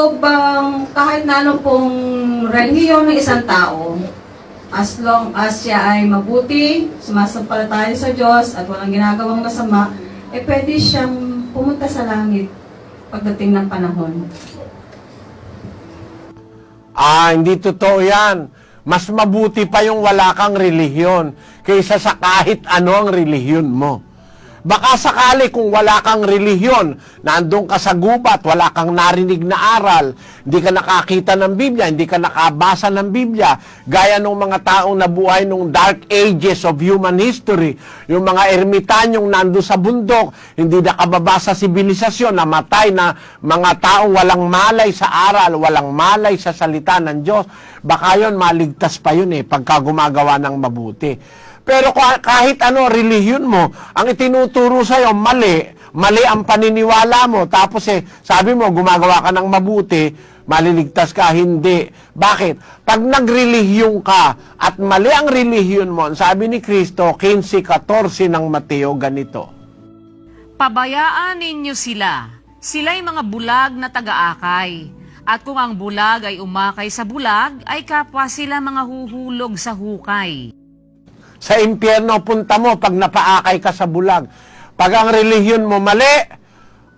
Totoo bang kahit na ano pong relihiyon ng isang tao, as long as siya ay mabuti, sumasampalataya sa Diyos at walang ginagawang masama, eh pwede siyang pumunta sa langit pagdating ng panahon. Ah, hindi totoo yan. Mas mabuti pa yung wala kang relihiyon kaysa sa kahit ano ang relihiyon mo. Baka sakali kung wala kang relihiyon, nandun ka sa gubat, wala kang narinig na aral, hindi ka nakakita ng Biblia, hindi ka nakabasa ng Biblia, gaya ng mga taong nabuhay nung dark ages of human history, yung mga ermitanyong nandun sa bundok, hindi nakababasa sibilisasyon, namatay na mga taong walang malay sa aral, walang malay sa salita ng Diyos, baka yon maligtas pa yun eh, pagka gumagawa ng mabuti. Pero kah- kahit ano relihiyon mo, ang itinuturo sa'yo, mali, mali ang paniniwala mo. Tapos eh, sabi mo, gumagawa ka ng mabuti, maliligtas ka, hindi. Bakit? Pag nagrelihiyon ka at mali ang relihiyon mo, sabi ni Kristo, 15.14 ng Mateo, ganito. Pabayaan ninyo sila. Sila'y mga bulag na taga-akay. At kung ang bulag ay umakay sa bulag, ay kapwa sila mga huhulog sa hukay. Sa impyerno, punta mo pag napaakay ka sa bulag. Pag ang relihiyon mo mali,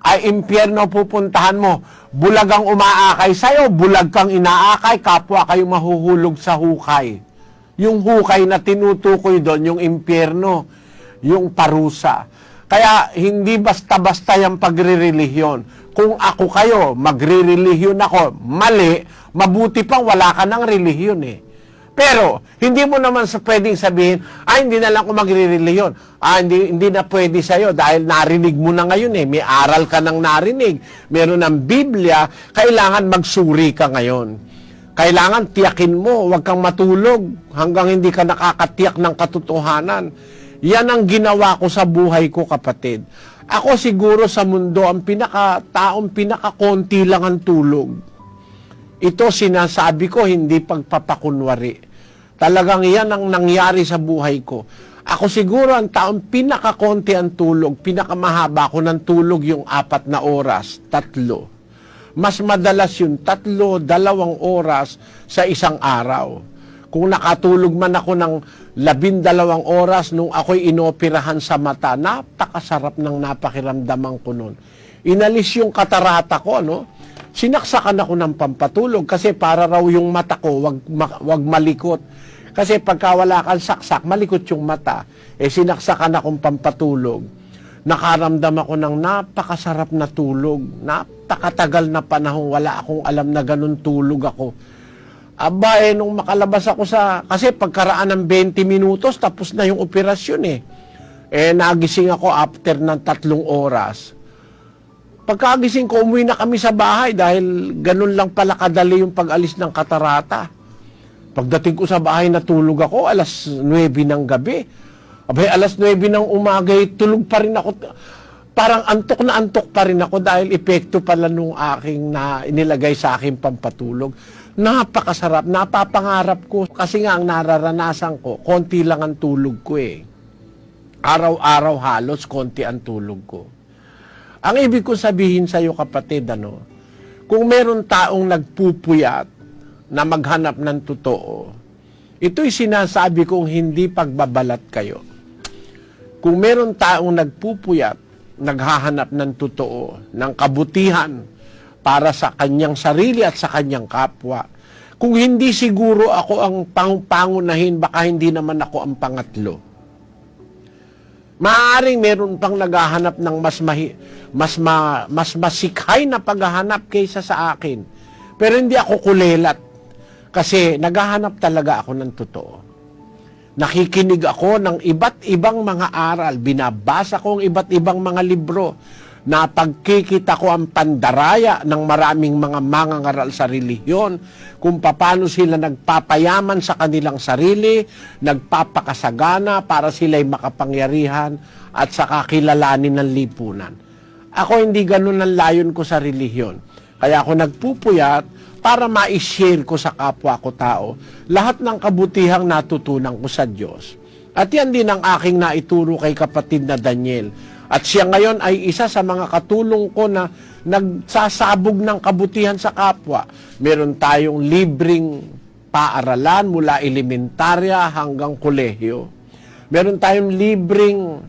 ay impyerno pupuntahan mo. Bulag ang umaakay sa'yo, bulag kang inaakay, kapwa kayo mahuhulog sa hukay. Yung hukay na tinutukoy doon, yung impyerno, yung parusa. Kaya hindi basta-basta yung pagre-relihiyon. Kung ako kayo, magre-relihiyon ako, mali, mabuti pang wala ka ng relihiyon eh. Pero, hindi mo naman sa pwedeng sabihin, ay, hindi na lang ako magre-reliyon. Ah, hindi, hindi na pwede sa'yo dahil narinig mo na ngayon eh. May aral ka ng narinig. Meron ng Biblia, kailangan magsuri ka ngayon. Kailangan tiyakin mo, huwag kang matulog hanggang hindi ka nakakatiyak ng katotohanan. Yan ang ginawa ko sa buhay ko, kapatid. Ako siguro sa mundo, ang pinaka, taong pinakakonti lang ang tulog. Ito sinasabi ko, hindi pagpapakunwari. Talagang yan ang nangyari sa buhay ko. Ako siguro ang taong pinakakonti ang tulog, pinakamahaba ko ng tulog yung apat na oras, tatlo. Mas madalas yung tatlo, dalawang oras sa isang araw. Kung nakatulog man ako ng labindalawang oras nung ako'y inoperahan sa mata, napakasarap ng napakiramdaman ko nun. Inalis yung katarata ko, ano? Sinaksakan ako ng pampatulog kasi para raw yung mata ko wag, ma- wag malikot. Kasi pagka wala kang saksak, malikot yung mata. Eh sinaksakan akong pampatulog. Nakaramdam ako ng napakasarap na tulog. Napakatagal na panahon, wala akong alam na ganun tulog ako. Aba, eh, nung makalabas ako sa... Kasi pagkaraan ng 20 minutos, tapos na yung operasyon eh. Eh, nagising ako after ng tatlong oras. Pagkagising ko, umuwi na kami sa bahay dahil ganun lang pala kadali yung pag-alis ng katarata. Pagdating ko sa bahay, natulog ako alas 9 ng gabi. Abay, alas 9 ng umaga, eh, tulog pa rin ako. Parang antok na antok pa rin ako dahil epekto pala nung aking na inilagay sa aking pampatulog. Napakasarap, napapangarap ko. Kasi nga ang nararanasan ko, konti lang ang tulog ko eh. Araw-araw halos konti ang tulog ko. Ang ibig ko sabihin sa iyo kapatid, ano, kung meron taong nagpupuyat na maghanap ng totoo, ito'y sinasabi kong hindi pagbabalat kayo. Kung meron taong nagpupuyat, naghahanap ng totoo, ng kabutihan para sa kanyang sarili at sa kanyang kapwa, kung hindi siguro ako ang pang pangunahin, baka hindi naman ako ang pangatlo. Maaring meron pang naghahanap ng mas mahi, mas ma, mas masikhay na paghahanap kaysa sa akin. Pero hindi ako kulelat kasi naghahanap talaga ako ng totoo. Nakikinig ako ng iba't ibang mga aral, binabasa ko ang iba't ibang mga libro. Napagkikita ko ang pandaraya ng maraming mga mangangaral sa relihiyon kung paano sila nagpapayaman sa kanilang sarili, nagpapakasagana para sila'y makapangyarihan at sa kakilalanin ng lipunan. Ako hindi ganun ang layon ko sa relihiyon. Kaya ako nagpupuyat para ma-share ko sa kapwa ko tao lahat ng kabutihang natutunan ko sa Diyos. At yan din ang aking naituro kay kapatid na Daniel. At siya ngayon ay isa sa mga katulong ko na nagsasabog ng kabutihan sa kapwa. Meron tayong libreng paaralan mula elementarya hanggang kolehiyo. Meron tayong libreng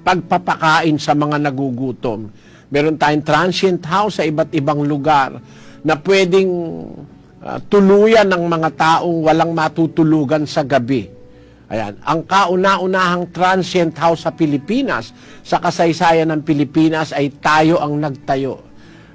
pagpapakain sa mga nagugutom. Meron tayong transient house sa iba't ibang lugar na pwedeng ah, tuluyan ng mga taong walang matutulugan sa gabi. Ayan, ang kauna-unahang transient house sa Pilipinas, sa kasaysayan ng Pilipinas ay tayo ang nagtayo.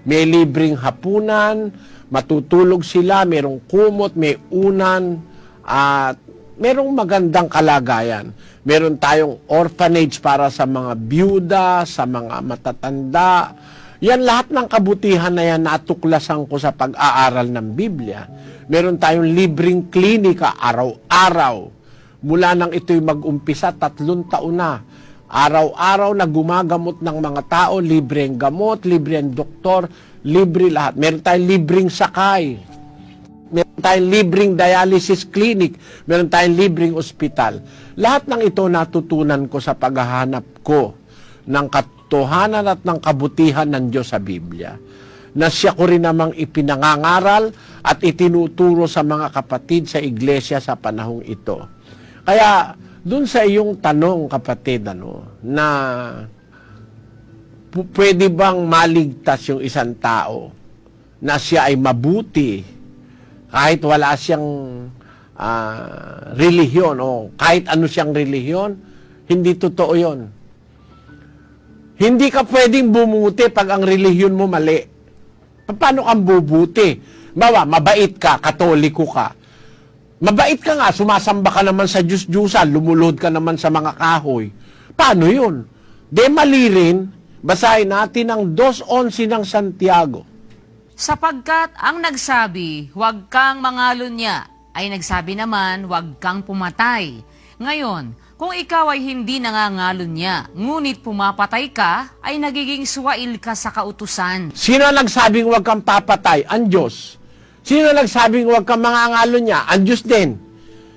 May libreng hapunan, matutulog sila, merong kumot, may unan, at merong magandang kalagayan. Meron tayong orphanage para sa mga byuda, sa mga matatanda. Yan lahat ng kabutihan na yan natuklasan ko sa pag-aaral ng Biblia. Meron tayong libreng klinika araw-araw. Mula nang ito'y mag-umpisa, tatlong taon na. Araw-araw na gumagamot ng mga tao, libre ang gamot, libre ang doktor, libre lahat. Meron tayong libreng sakay. Meron tayong libreng dialysis clinic. Meron tayong libreng ospital. Lahat ng ito natutunan ko sa paghahanap ko ng katotohanan at ng kabutihan ng Diyos sa Biblia. Na siya ko rin namang ipinangangaral at itinuturo sa mga kapatid sa iglesia sa panahong ito. Kaya, dun sa iyong tanong, kapatid, ano, na pwede bang maligtas yung isang tao na siya ay mabuti kahit wala siyang ah, relihiyon o kahit ano siyang relihiyon, hindi totoo yon. Hindi ka pwedeng bumuti pag ang relihiyon mo mali. Paano kang bubuti? Bawa, mabait ka, katoliko ka. Mabait ka nga, sumasamba ka naman sa Diyos-Diyusan, lumulod ka naman sa mga kahoy. Paano yun? De mali rin, basahin natin ang 2.11 ng Santiago. Sapagkat ang nagsabi, huwag kang mangalunya, ay nagsabi naman, huwag kang pumatay. Ngayon, kung ikaw ay hindi nangangalunya, ngunit pumapatay ka, ay nagiging suwail ka sa kautusan. Sino ang nagsabing huwag kang papatay? Ang Diyos. Sino nagsabing huwag kang mangangalo niya? Ang Diyos din.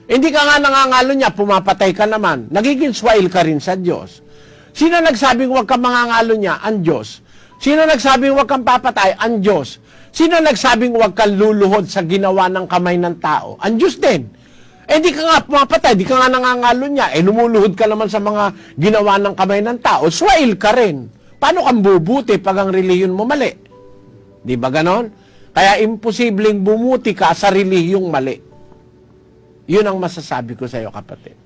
Hindi ka nga nangangalo niya, pumapatay ka naman. Nagiging swail ka rin sa Diyos. Sino nagsabing huwag kang mangangalo niya? Ang Diyos. Sino nagsabing huwag kang papatay? Ang Diyos. Sino nagsabing huwag kang luluhod sa ginawa ng kamay ng tao? Ang Diyos din. Eh di ka nga pumapatay, di ka nga nangangalo niya. Eh lumuluhod ka naman sa mga ginawa ng kamay ng tao. Swail ka rin. Paano kang bubuti pag ang reliyon mo mali? Di ba ganon? Kaya imposibleng bumuti ka sa relihiyong mali. Yun ang masasabi ko sa iyo, kapatid.